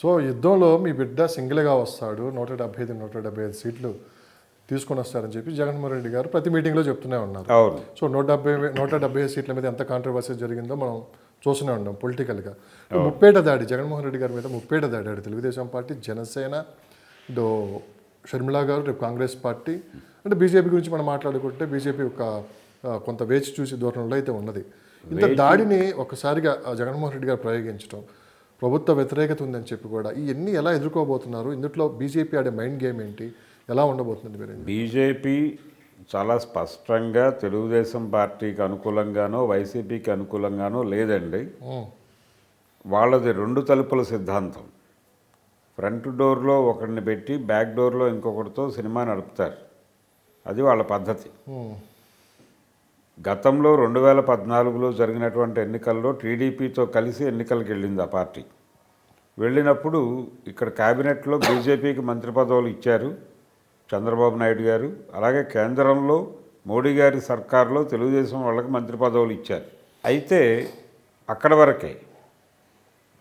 So యుద్ధంలో మీ బిడ్డ సింగిల్గా వస్తాడు నూట డెబ్బై ఐదు నూట డెబ్బై ఐదు సీట్లు తీసుకొని వస్తారని చెప్పి జగన్మోహన్ రెడ్డి గారు ప్రతి మీటింగ్లో చెప్తూనే ఉన్నారు. సో నూట డెబ్బై నూట డెబ్బై ఐదు సీట్ల మీద ఎంత కాంట్రవర్సీ జరిగిందో మనం చూస్తూనే ఉన్నాం పొలిటికల్గా ముప్పేట దాడి జగన్మోహన్ రెడ్డి గారి మీద ముప్పేట దాడి ఆడు తెలుగుదేశం పార్టీ జనసేన ఇదో షర్మిలా గారు రేపు కాంగ్రెస్ పార్టీ. అంటే బీజేపీ గురించి మనం మాట్లాడుకుంటే బీజేపీ ఒక కొంత వేచి చూసి ధోరణిలో అయితే ఉన్నది. ఇంత దాడిని ఒకసారిగా జగన్మోహన్ రెడ్డి గారు ప్రయోగించడం ప్రభుత్వ వ్యతిరేకత ఉందని చెప్పి కూడా ఇవన్నీ ఎలా ఎదుర్కోబోతున్నారు? ఇందులో బీజేపీ ఆడే మైండ్ గేమ్ ఏంటి? ఎలా ఉండబోతుంది మీరు బీజేపీ చాలా స్పష్టంగా తెలుగుదేశం పార్టీకి అనుకూలంగానో వైసీపీకి అనుకూలంగానో లేదండి. వాళ్ళది రెండు తలుపుల సిద్ధాంతం. ఫ్రంట్ డోర్లో ఒకరిని పెట్టి బ్యాక్ డోర్లో ఇంకొకరితో సినిమా నడుపుతారు. అది వాళ్ళ పద్ధతి. గతంలో రెండు వేల పద్నాలుగులో జరిగినటువంటి ఎన్నికల్లో టీడీపీతో కలిసి ఎన్నికలకు వెళ్ళింది ఆ పార్టీ. వెళ్ళినప్పుడు ఇక్కడ క్యాబినెట్లో బీజేపీకి మంత్రి పదవులు ఇచ్చారు చంద్రబాబు నాయుడు గారు. అలాగే కేంద్రంలో మోడీ గారి సర్కార్లో తెలుగుదేశం వాళ్ళకి మంత్రి పదవులు ఇచ్చారు. అయితే అక్కడ వరకే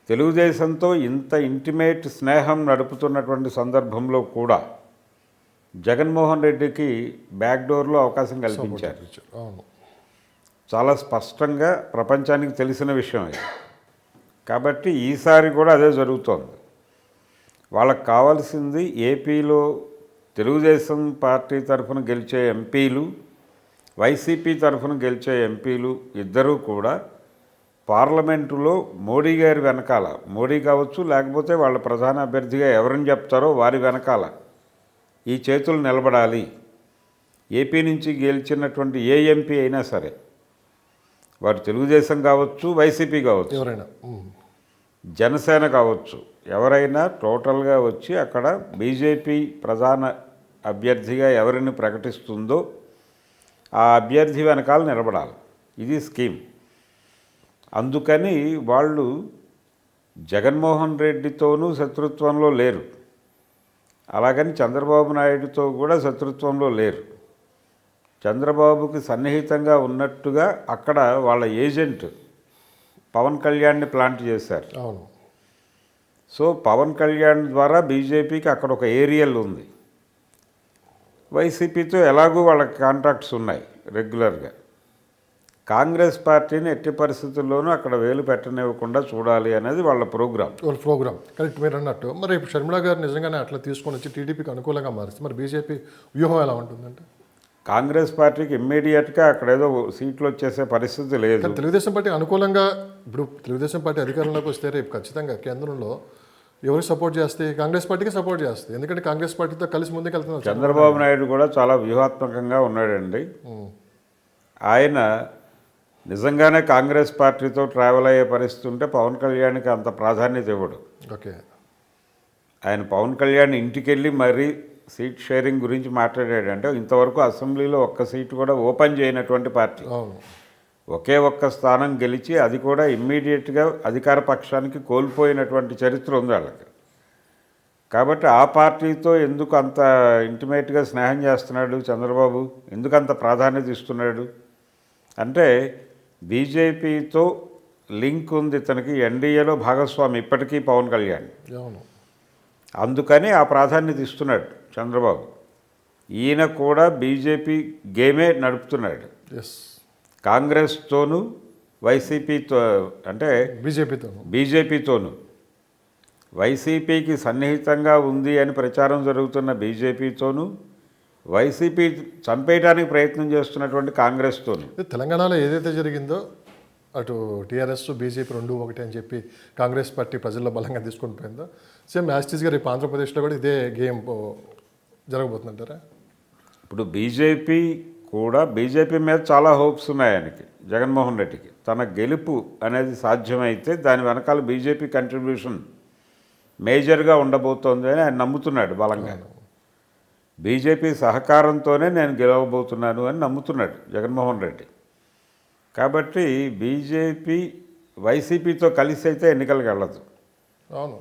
తెలుగుదేశంతో ఇంత ఇంటిమేట్ స్నేహం నడుపుతున్నటువంటి సందర్భంలో కూడా జగన్మోహన్ రెడ్డికి బ్యాక్డోర్లో అవకాశం కల్పించారు. చాలా స్పష్టంగా ప్రపంచానికి తెలిసిన విషయం ఇది. కాబట్టి ఈసారి కూడా అదే జరుగుతోంది. వాళ్ళకి కావాల్సింది ఏపీలో తెలుగుదేశం పార్టీ తరఫున గెలిచే ఎంపీలు వైసీపీ తరఫున గెలిచే ఎంపీలు ఇద్దరూ కూడా పార్లమెంటులో మోడీ గారి వెనకాల మోడీ కావచ్చు లేకపోతే వాళ్ళ ప్రధాన అభ్యర్థిగా ఎవరిని చెప్తారో వారి వెనకాల ఈ చేతులు నిలబడాలి. ఏపీ నుంచి గెలిచినటువంటి ఏ ఎంపీ అయినా సరే వారు తెలుగుదేశం కావచ్చు వైసీపీ కావచ్చు. ఎవరైనా. జనసేన కావచ్చు. ఎవరైనా టోటల్గా వచ్చి అక్కడ బీజేపీ ప్రధాన అభ్యర్థిగా ఎవరిని ప్రకటిస్తుందో ఆ అభ్యర్థి వెనకాల నిలబడాలి. ఇది స్కీమ్. అందుకని వాళ్ళు జగన్మోహన్ రెడ్డితోనూ శత్రుత్వంలో లేరు. అలాగని చంద్రబాబు నాయుడుతో కూడా శత్రుత్వంలో లేరు. చంద్రబాబుకి సన్నిహితంగా ఉన్నట్టుగా అక్కడ వాళ్ళ ఏజెంట్ పవన్ కళ్యాణ్ని ప్లాంట్ చేశారు. అవును. సో పవన్ కళ్యాణ్ ద్వారా బీజేపీకి అక్కడ ఒక ఏరియల్ ఉంది. వైసీపీతో ఎలాగూ వాళ్ళకి కాంట్రాక్ట్స్ ఉన్నాయి రెగ్యులర్గా. కాంగ్రెస్ పార్టీని ఎట్టి పరిస్థితుల్లోనూ అక్కడ వేలు పెట్టనివ్వకుండా చూడాలి అనేది వాళ్ళ ప్రోగ్రాం వాళ్ళ ప్రోగ్రామ్. కరెక్ట్ మీరు అన్నట్టు. మరి ఇప్పుడు షర్మిలా గారు నిజంగానే అట్లా తీసుకొని వచ్చి టీడీపీకి అనుకూలంగా మారిస్తే మరి బీజేపీ వ్యూహం ఎలా ఉంటుందంటే? కాంగ్రెస్ పార్టీకి ఇమ్మీడియట్గా అక్కడ ఏదో సీట్లు వచ్చేసే పరిస్థితి లేదు. తెలుగుదేశం పార్టీ అనుకూలంగా ఇప్పుడు తెలుగుదేశం పార్టీ అధికారంలోకి వస్తే రేపు ఖచ్చితంగా కేంద్రంలో ఎవరికి సపోర్ట్ చేస్తే కాంగ్రెస్ పార్టీకి సపోర్ట్ చేస్తుంది. ఎందుకంటే కాంగ్రెస్ పార్టీతో కలిసి ముందుకు వెళ్తున్నారు చంద్రబాబు నాయుడు కూడా చాలా వ్యూహాత్మకంగా ఉన్నాడండి. ఆయన నిజంగానే కాంగ్రెస్ పార్టీతో ట్రావెల్ అయ్యే పరిస్థితి ఉంటే పవన్ కళ్యాణ్కి అంత ప్రాధాన్యత ఇవ్వడు. ఓకే. ఆయన పవన్ కళ్యాణ్ ఇంటికి వెళ్ళి మరీ సీట్ షేరింగ్ గురించి మాట్లాడాడు అంటే ఇంతవరకు అసెంబ్లీలో ఒక్క సీటు కూడా ఓపెన్ చేయనటువంటి పార్టీ. ఒకే ఒక్క స్థానం గెలిచి అది కూడా ఇమ్మీడియట్గా అధికార పక్షానికి కోల్పోయినటువంటి చరిత్ర ఉంది వాళ్ళకి. కాబట్టి ఆ పార్టీతో ఎందుకు అంత ఇంటిమేట్గా స్నేహం చేస్తున్నాడు చంద్రబాబు? ఎందుకు అంత ప్రాధాన్యత ఇస్తున్నాడు? అంటే బీజేపీతో లింక్ ఉంది ఇతనికి ఎన్డీఏలో భాగస్వామి ఇప్పటికీ పవన్ కళ్యాణ్. అవును. అందుకని ఆ ప్రాధాన్యత ఇస్తున్నాడు చంద్రబాబు. ఈయన కూడా బీజేపీ గేమే నడుపుతున్నాడు. ఎస్ కాంగ్రెస్తోనూ వైసీపీతో అంటే బీజేపీతో బీజేపీతోనూ. వైసీపీకి సన్నిహితంగా ఉంది అని ప్రచారం జరుగుతున్న బీజేపీతోనూ వైసీపీ చంపేయడానికి ప్రయత్నం చేస్తున్నటువంటి కాంగ్రెస్తోనూ. తెలంగాణలో ఏదైతే జరిగిందో అటు టీఆర్ఎస్ బీజేపీ రెండు ఒకటి అని చెప్పి కాంగ్రెస్ పార్టీ ప్రజల్లో బలంగా తీసుకొని పోయిందో సేమ్ యాస్టీస్గా రేపు ఆంధ్రప్రదేశ్లో కూడా ఇదే గేమ్ జరగబోతుందంటారా? ఇప్పుడు బీజేపీ కూడా బీజేపీ మీద చాలా హోప్స్ ఉన్నాయి ఆయనకి జగన్మోహన్ రెడ్డికి. తన గెలుపు అనేది సాధ్యమైతే దాని వెనకాల బీజేపీ కంట్రిబ్యూషన్ మేజర్గా ఉండబోతోంది అని ఆయన నమ్ముతున్నాడు బలంగా. బీజేపీ సహకారంతోనే నేను గెలవబోతున్నాను అని నమ్ముతున్నాడు జగన్మోహన్ రెడ్డి. కాబట్టి బీజేపీ వైసీపీతో కలిసి అయితే ఎన్నికలకు వెళ్ళదు. అవును.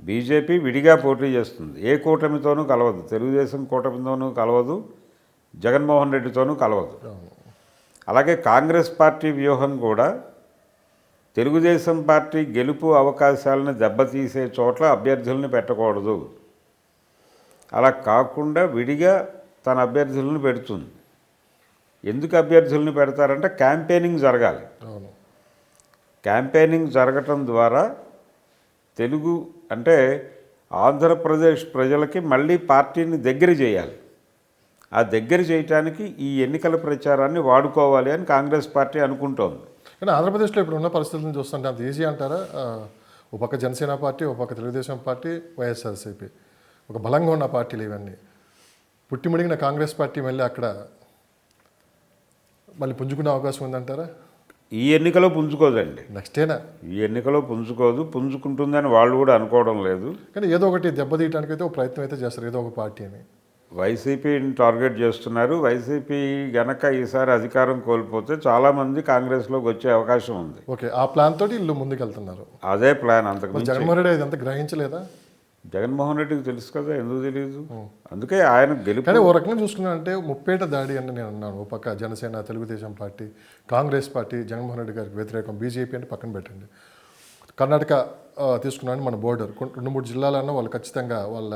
బీజేపీ విడిగా పోటీ చేస్తుంది. ఏ కూటమితోనూ కలవదు. తెలుగుదేశం కూటమితోనూ కలవదు. జగన్మోహన్ రెడ్డితోనూ కలవదు. అలాగే కాంగ్రెస్ పార్టీ వ్యూహం కూడా తెలుగుదేశం పార్టీ గెలుపు అవకాశాలను దెబ్బతీసే చోట్ల అభ్యర్థుల్ని పెట్టకూడదు. అలా కాకుండా విడిగా తన అభ్యర్థులను పెడుతుంది. ఎందుకు అభ్యర్థుల్ని పెడతారంటే క్యాంపెయినింగ్ జరగాలి. క్యాంపెయినింగ్ జరగటం ద్వారా తెలుగు అంటే ఆంధ్రప్రదేశ్ ప్రజలకి మళ్ళీ పార్టీని దగ్గర చేయాలి. ఆ దగ్గర చేయటానికి ఈ ఎన్నికల ప్రచారాన్ని వాడుకోవాలి అని కాంగ్రెస్ పార్టీ అనుకుంటోంది. కానీ ఆంధ్రప్రదేశ్లో ఇప్పుడు ఉన్న పరిస్థితులను చూస్తుంటే అంత ఈజీ అంటారా? ఒక పక్క జనసేన పార్టీ ఒక పక్క తెలుగుదేశం పార్టీ వైఎస్ఆర్సీపీ. ఒక బలంగా ఉన్న పార్టీలు ఇవన్నీ. పుట్టిమిడిగిన కాంగ్రెస్ పార్టీ మళ్ళీ అక్కడ మళ్ళీ పుంజుకునే అవకాశం ఉందంటారా? ఈ ఎన్నికలో పుంజుకోదండి. నెక్స్టేనా ఈ ఎన్నికలో పుంజుకోదు. పుంజుకుంటుందని వాళ్ళు కూడా అనుకోవడం లేదు. కానీ ఏదో ఒకటి దెబ్బతీయడానికి అయితే ఒక ప్రయత్నం అయితే చేస్తారు ఏదో ఒక పార్టీ అని. వైసీపీని టార్గెట్ చేస్తున్నారు. వైసీపీ గనక ఈసారి అధికారం కోల్పోతే చాలామంది కాంగ్రెస్లోకి వచ్చే అవకాశం ఉంది. ఓకే ఆ ప్లాన్ తోటి ఇల్లు ముందుకెళ్తున్నారు. అదే ప్లాన్ అంతకు జగన్మోహన్ రెడ్డి ఇదంతా గ్రహించలేదా? జగన్మోహన్ రెడ్డికి తెలుసు కదా ఎందుకు తెలియదు అందుకే ఆయన గెలుపు ఓ రకంగా చూసుకున్నానంటే ముప్పేట దాడి అని నేను అన్నాను. ఓ పక్క జనసేన తెలుగుదేశం పార్టీ కాంగ్రెస్ పార్టీ జగన్మోహన్ రెడ్డి గారికి వ్యతిరేకం బీజేపీ అంటే పక్కన పెట్టండి. కర్ణాటక తీసుకున్నాను మన బోర్డర్ రెండు మూడు జిల్లాలన్నా వాళ్ళు ఖచ్చితంగా వాళ్ళ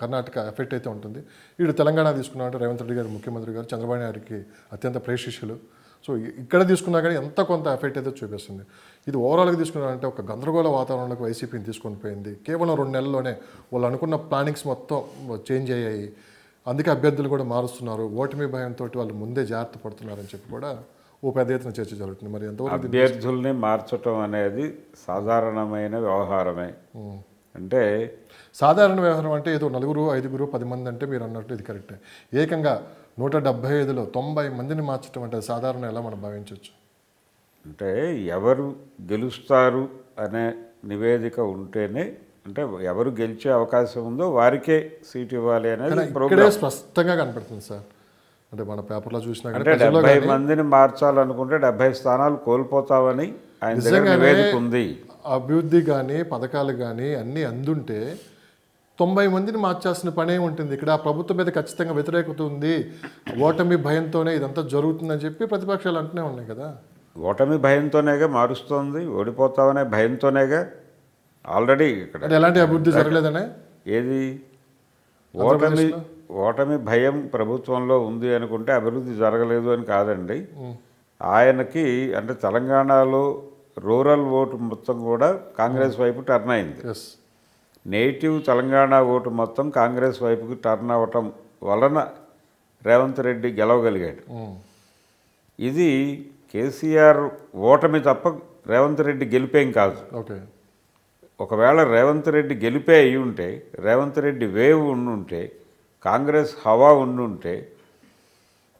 కర్ణాటక ఎఫెక్ట్ అయితే ఉంటుంది. వీడు తెలంగాణ తీసుకున్నామంటే రేవంత్ రెడ్డి గారు ముఖ్యమంత్రి గారు చంద్రబాబు నాయుడు గారికి అత్యంత ప్రేషిష్యులు సో ఇక్కడ తీసుకున్నా కానీ ఎంత కొంత ఎఫెక్ట్ అయితే చూపిస్తుంది. ఇది ఓవరాల్గా తీసుకున్నారంటే ఒక గందరగోళ వాతావరణంలోకి వైసీపీని తీసుకొని పోయింది. కేవలం రెండు నెలల్లోనే వాళ్ళు అనుకున్న ప్లానింగ్స్ మొత్తం చేంజ్ అయ్యాయి. అందుకే అభ్యర్థులు కూడా మారుస్తున్నారు. ఓటమి భయంతో వాళ్ళు ముందే జాగ్రత్త పడుతున్నారని చెప్పి కూడా ఓ పెద్ద ఎత్తున చర్చ జరుగుతుంది. మరి ఎంతవరకు అభ్యర్థుల్ని మార్చటం అనేది సాధారణమైన వ్యవహారమే. అంటే సాధారణ వ్యవహారం అంటే ఏదో నలుగురు ఐదుగురు పది మంది అంటే మీరు అన్నట్టు ఇది కరెక్టే. ఏకంగా నూట డెబ్బై ఐదులో తొంభై మందిని మార్చడం అంటే సాధారణ ఎలా మనం భావించవచ్చు? అంటే ఎవరు గెలుస్తారు అనే నివేదిక ఉంటేనే అంటే ఎవరు గెలిచే అవకాశం ఉందో వారికే సీట్ ఇవ్వాలి అనేది ఇక్కడే స్పష్టంగా కనపడుతుంది సార్. అంటే మన పేపర్లో చూసినా అంటే డెబ్బై మందిని మార్చాలనుకుంటే డెబ్బై స్థానాలు కోల్పోతామని ఆయన నివేదిక ఉంది. అభివృద్ధి కానీ పథకాలు కానీ అన్నీ అందుంటే తొంభై మందిని మార్చాల్సిన పనే ఉంటుంది. ఇక్కడ ఆ ప్రభుత్వం మీద ఖచ్చితంగా వ్యతిరేకత ఉంది. ఓటమి భయంతోనే ఇదంతా జరుగుతుందని చెప్పి ప్రతిపక్షాలు అంటూనే ఉన్నాయి కదా. ఓటమి భయంతోనేగా మారుస్తోంది. ఓడిపోతామనే భయంతోనేగా ఆల్రెడీ ఇక్కడ ఎలాంటి అభివృద్ధి జరగలేదనే? ఏది? ఓటమి ఓటమి భయం ప్రభుత్వంలో ఉంది అనుకుంటే అభివృద్ధి జరగలేదు అని కాదండి. ఆయనకి అంటే తెలంగాణలో రూరల్ ఓటు మొత్తం కూడా కాంగ్రెస్ వైపు టర్న్ అయింది. నేటివ్ తెలంగాణ ఓటు మొత్తం కాంగ్రెస్ వైపుకి టర్న్ అవ్వటం వలన రేవంత్ రెడ్డి గెలవగలిగాడు. ఇది కేసీఆర్ ఓటమి తప్ప రేవంత్ రెడ్డి గెలిపేం కాదు. ఓకే. ఒకవేళ రేవంత్ రెడ్డి గెలిపే అయి ఉంటే రేవంత్ రెడ్డి వేవ్ ఉండుంటే కాంగ్రెస్ హవా ఉండుంటే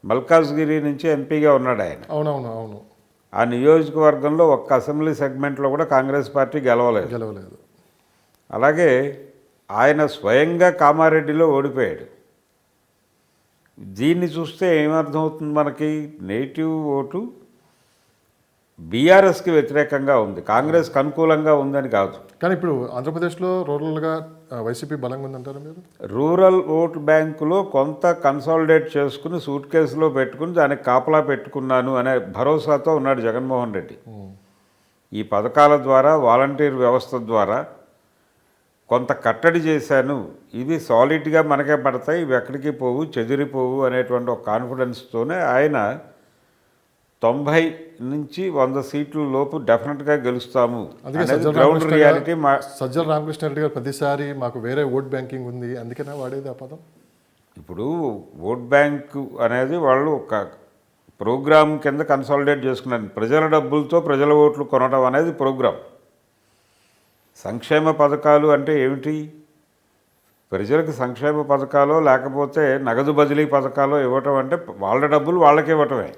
మల్కాజ్గిరి నుంచి ఎంపీగా ఉన్నాడు ఆయన. అవునవును అవును. ఆ నియోజకవర్గంలో ఒక్క అసెంబ్లీ సెగ్మెంట్లో కూడా కాంగ్రెస్ పార్టీ గెలవలేదు. గెలవలేదు. అలాగే ఆయన స్వయంగా కామారెడ్డిలో ఓడిపోయాడు. దీన్ని చూస్తే ఏమర్థమవుతుంది మనకి? నేటివ్ ఓటు బీఆర్ఎస్కి వ్యతిరేకంగా ఉంది. కాంగ్రెస్కి అనుకూలంగా ఉందని కాదు. కానీ ఇప్పుడు ఆంధ్రప్రదేశ్లో రూరల్గా వైసీపీ బలంగా ఉందంటారా మీరు? రూరల్ ఓట్ బ్యాంకులో కొంత కన్సాలిడేట్ చేసుకుని సూట్ కేసులో పెట్టుకుని దానికి కాపలా పెట్టుకున్నాను అనే భరోసాతో ఉన్నాడు జగన్మోహన్ రెడ్డి. ఈ పథకాల ద్వారా వాలంటీర్ వ్యవస్థ ద్వారా కొంత కట్టడి చేశాను. ఇవి సాలిడ్గా మనకే పడతాయి ఇవి ఎక్కడికి పోవు చెదిరిపోవు అనేటువంటి ఒక కాన్ఫిడెన్స్తోనే ఆయన తొంభై నుంచి వంద సీట్ల లోపు డెఫినెట్గా గెలుస్తాము గ్రౌండ్ రామకృష్ణ రియాలిటీ మా సజ్జల రామకృష్ణారెడ్డి గారు ప్రతిసారి మాకు వేరే ఓట్ బ్యాంకింగ్ ఉంది అందుకనే వాడేది ఆ పదం. ఇప్పుడు ఓట్ బ్యాంకు అనేది వాళ్ళు ఒక ప్రోగ్రామ్ కింద కన్సాలిడేట్ చేసుకున్నారు. ప్రజల డబ్బులతో ప్రజల ఓట్లు కొనడం అనేది ప్రోగ్రామ్. సంక్షేమ పథకాలు అంటే ఏమిటి? ప్రజలకు సంక్షేమ పథకాలో లేకపోతే నగదు బదిలీ పథకాలో ఇవ్వటం అంటే వాళ్ళ డబ్బులు వాళ్ళకి ఇవ్వటమే.